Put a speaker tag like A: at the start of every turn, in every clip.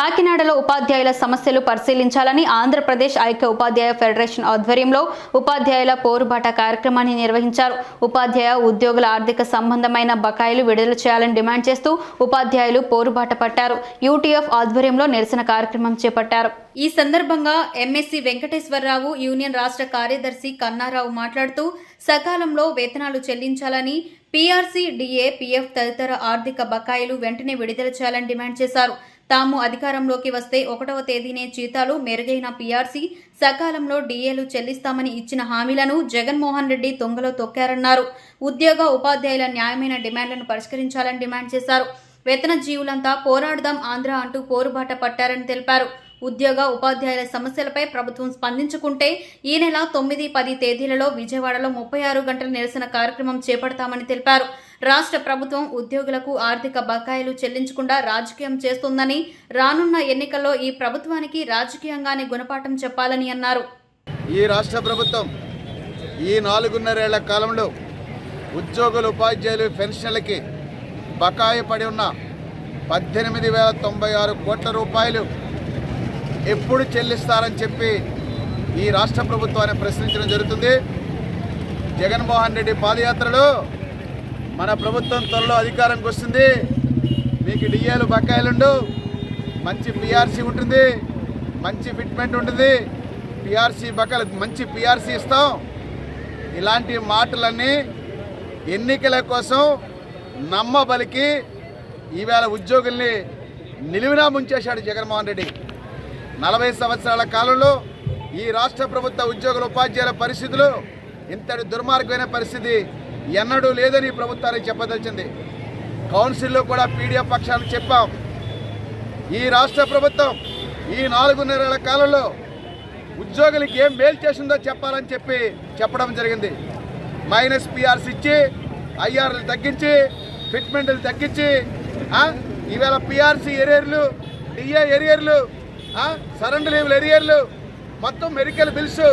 A: కాకినాడలో ఉపాధ్యాయుల సమస్యలు పరిశీలించాలని ఆంధ్రప్రదేశ్ ఐక్య ఉపాధ్యాయ ఫెడరేషన్ ఆధ్వర్యంలో ఉపాధ్యాయుల పోరుబాట కార్యక్రమాన్ని నిర్వహించారు. ఉపాధ్యాయ ఉద్యోగుల ఆర్థిక సంబంధమైన బకాయిలు విడుదల చేయాలని డిమాండ్ చేస్తూ ఉపాధ్యాయులు పోరుబాట పట్టారు. యూటీఎఫ్ ఆధ్వర్యంలో నిరసన కార్యక్రమం చేపట్టారు. ఈ సందర్భంగా ఎంఎస్సి వెంకటేశ్వరరావు యూనియన్ రాష్ట్ర కార్యదర్శి కన్నారావు మాట్లాడుతూ సకాలంలో వేతనాలు చెల్లించాలని పీఆర్సీ డిఏ పీఎఫ్ తదితర ఆర్థిక బకాయిలు వెంటనే విడుదల చేయాలని డిమాండ్ చేశారు. తాము అధికారంలోకి వస్తే ఒకటవ తేదీనే జీతాలు మెరుగైన పీఆర్సీ సకాలంలో డీఏలు చెల్లిస్తామని ఇచ్చిన హామీలను జగన్మోహన్ రెడ్డి తొంగలో తొక్కారన్నారు. ఉద్యోగ ఉపాధ్యాయుల న్యాయమైన డిమాండ్లను పరిష్కరించాలని డిమాండ్ చేశారు. వేతన జీవులంతా పోరాడదాం ఆంధ్ర అంటూ పోరుబాట పట్టారని తెలిపారు. ఉద్యోగ ఉపాధ్యాయుల సమస్యలపై ప్రభుత్వం స్పందించుకుంటే ఈ నెల తొమ్మిది పది తేదీలలో విజయవాడలో ముప్పై ఆరు గంటల నిరసన కార్యక్రమం చేపడతామని తెలిపారు. రాష్ట్ర ప్రభుత్వం ఉద్యోగులకు ఆర్థిక బకాయిలు చెల్లించకుండా రాజకీయం చేస్తుందని రానున్న ఎన్నికల్లో ఈ ప్రభుత్వానికి రాజకీయంగానే గుణపాఠం చెప్పాలని అన్నారు.
B: ఈ రాష్ట్ర ప్రభుత్వం ఈ నాలుగున్నరేళ్ళ కాలంలో ఉద్యోగులు ఉపాధ్యాయులు పెన్షన్లకి బకాయి పడి ఉన్న పద్దెనిమిది వేల తొంభై ఆరు కోట్ల రూపాయలు ఎప్పుడు చెల్లిస్తారని చెప్పి ఈ రాష్ట్ర ప్రభుత్వాన్ని ప్రశ్నించడం జరుగుతుంది. జగన్మోహన్ రెడ్డి పాదయాత్రలో మన ప్రభుత్వం త్వరలో అధికారంకి వస్తుంది. మీకు డిఏలు బకాయిలుండు. మంచి పిఆర్సీ ఉంటుంది. మంచి ఫిట్మెంట్ ఉంటుంది. పిఆర్సీ బకాయిలు మంచి పిఆర్సీ ఇస్తాం. ఇలాంటి మాటలన్నీ ఎన్నికల కోసం నమ్మబలికి ఈవేళ ఉద్యోగుల్ని నిలువునా ముంచేశాడు జగన్మోహన్ రెడ్డి. నలభై సంవత్సరాల కాలంలో ఈ రాష్ట్ర ప్రభుత్వ ఉద్యోగుల ఉపాధ్యాయుల పరిస్థితులు ఇంతటి దుర్మార్గమైన పరిస్థితి ఎన్నడూ లేదని ప్రభుత్వానికి చెప్పదలిచింది. కౌన్సిల్లో కూడా పీడిఎఫ్ పక్షాన్ని చెప్పాం. ఈ రాష్ట్ర ప్రభుత్వం ఈ నాలుగున్నరేళ్ళ కాలంలో ఉద్యోగులకి ఏం మేలు చేసిందో చెప్పాలని చెప్పి చెప్పడం జరిగింది. మైనస్ పిఆర్స్ ఇచ్చి ఐఆర్లు తగ్గించి ఫిట్మెంట్లు తగ్గించి ఈవేళ పిఆర్సీ ఎరియర్లు డిఏ ఎరియర్లు సరెండర్ లీవ్లు ఎరియర్లు మొత్తం మెడికల్ బిల్స్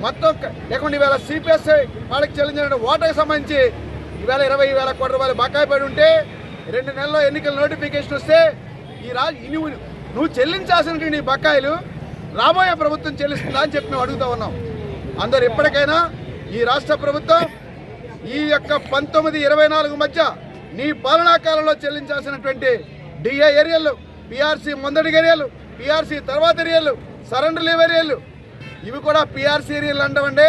B: మొత్తం లేకుండా ఈవేళ సిపిఎస్ వాళ్ళకి చెల్లించిన ఓటర్కి సంబంధించి ఈవేళ ఇరవై వేల కోట్ల రూపాయలు బకాయి పడి ఉంటే రెండు నెలల్లో ఎన్నికల నోటిఫికేషన్ వస్తే ఈ రాజు నువ్వు నువ్వు బకాయిలు రాబోయే ప్రభుత్వం చెల్లిస్తుందా అని చెప్పి మేము అడుగుతా ఉన్నాం. అందరు ఎప్పటికైనా ఈ రాష్ట్ర ప్రభుత్వం ఈ యొక్క పంతొమ్మిది ఇరవై నాలుగు మధ్య నీ పాలనా కాలంలో చెల్లించాల్సినటువంటి డిఏ ఏరియాలు పిఆర్సీ ముందడి ఏరియాలు పిఆర్సీ తర్వాత ఏరియాలు సరెండర్ లీవ్ ఏరియాలు ఇవి కూడా పిఆర్సీ ఏరియాలు అంటామండి.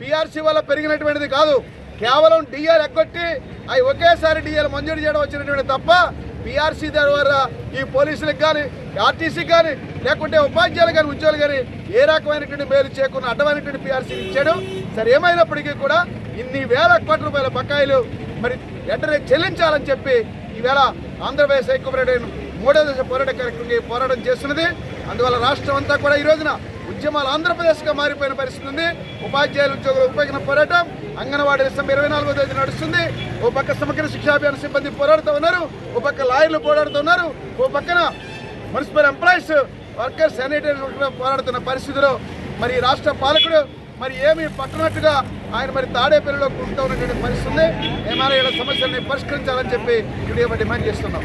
B: పిఆర్సీ వల్ల పెరిగినటువంటిది కాదు. కేవలం డిఆర్ ఎగ్గొట్టి అవి ఒకేసారి డిఆర్ మంజూరు చేయడం వచ్చినటువంటి తప్ప పిఆర్సీ ద్వారా ఈ పోలీసులకు కానీ ఆర్టీసీకి కానీ లేకుంటే ఉపాధ్యాయులు కానీ ఉద్యోగులు కానీ ఏ రకమైనటువంటి మేలు చేయకుండా అడ్డమైనటువంటి పిఆర్సీ ఇచ్చాడు. సరే ఏమైనప్పటికీ కూడా ఇన్ని వేల కోట్ల రూపాయల బకాయిలు మరి వెంటనే చెల్లించాలని చెప్పి ఈవేళ ఆంధ్రప్రదేశ్ ఐక్యపరేషన్ మూడో దశ పోరాట కార్యక్రమంగా పోరాటం చేస్తున్నది. అందువల్ల రాష్ట్రం అంతా కూడా ఈ రోజున ఉద్యమాలు ఆంధ్రప్రదేశ్గా మారిపోయిన పరిస్థితి ఉంది. ఉపాధ్యాయుల ఉద్యోగుల ఉపయోగిన పోరాటం అంగన్వాడీ డిసెంబర్ ఇరవై నాలుగో తేదీ నడుస్తుంది. ఓ పక్క సమగ్ర శిక్షాభియాన సిబ్బంది పోరాడుతూ ఉన్నారు. ఓ పక్క లాయర్లు పోరాడుతూ ఉన్నారు. ఓ పక్కన మున్సిపల్ ఎంప్లాయీస్ వర్కర్స్ శానిటరీ పోరాడుతున్న పరిస్థితిలో మరి రాష్ట్ర పాలకుడు మరి ఏమి పట్టనట్టుగా ఆయన మరి తాడేపల్లిలో కుంటూ ఉన్నటువంటి పరిస్థితి ఉంది. ఏమైనా ఇలా సమస్యల్ని పరిష్కరించాలని చెప్పి వీడియో డిమాండ్ చేస్తున్నాం.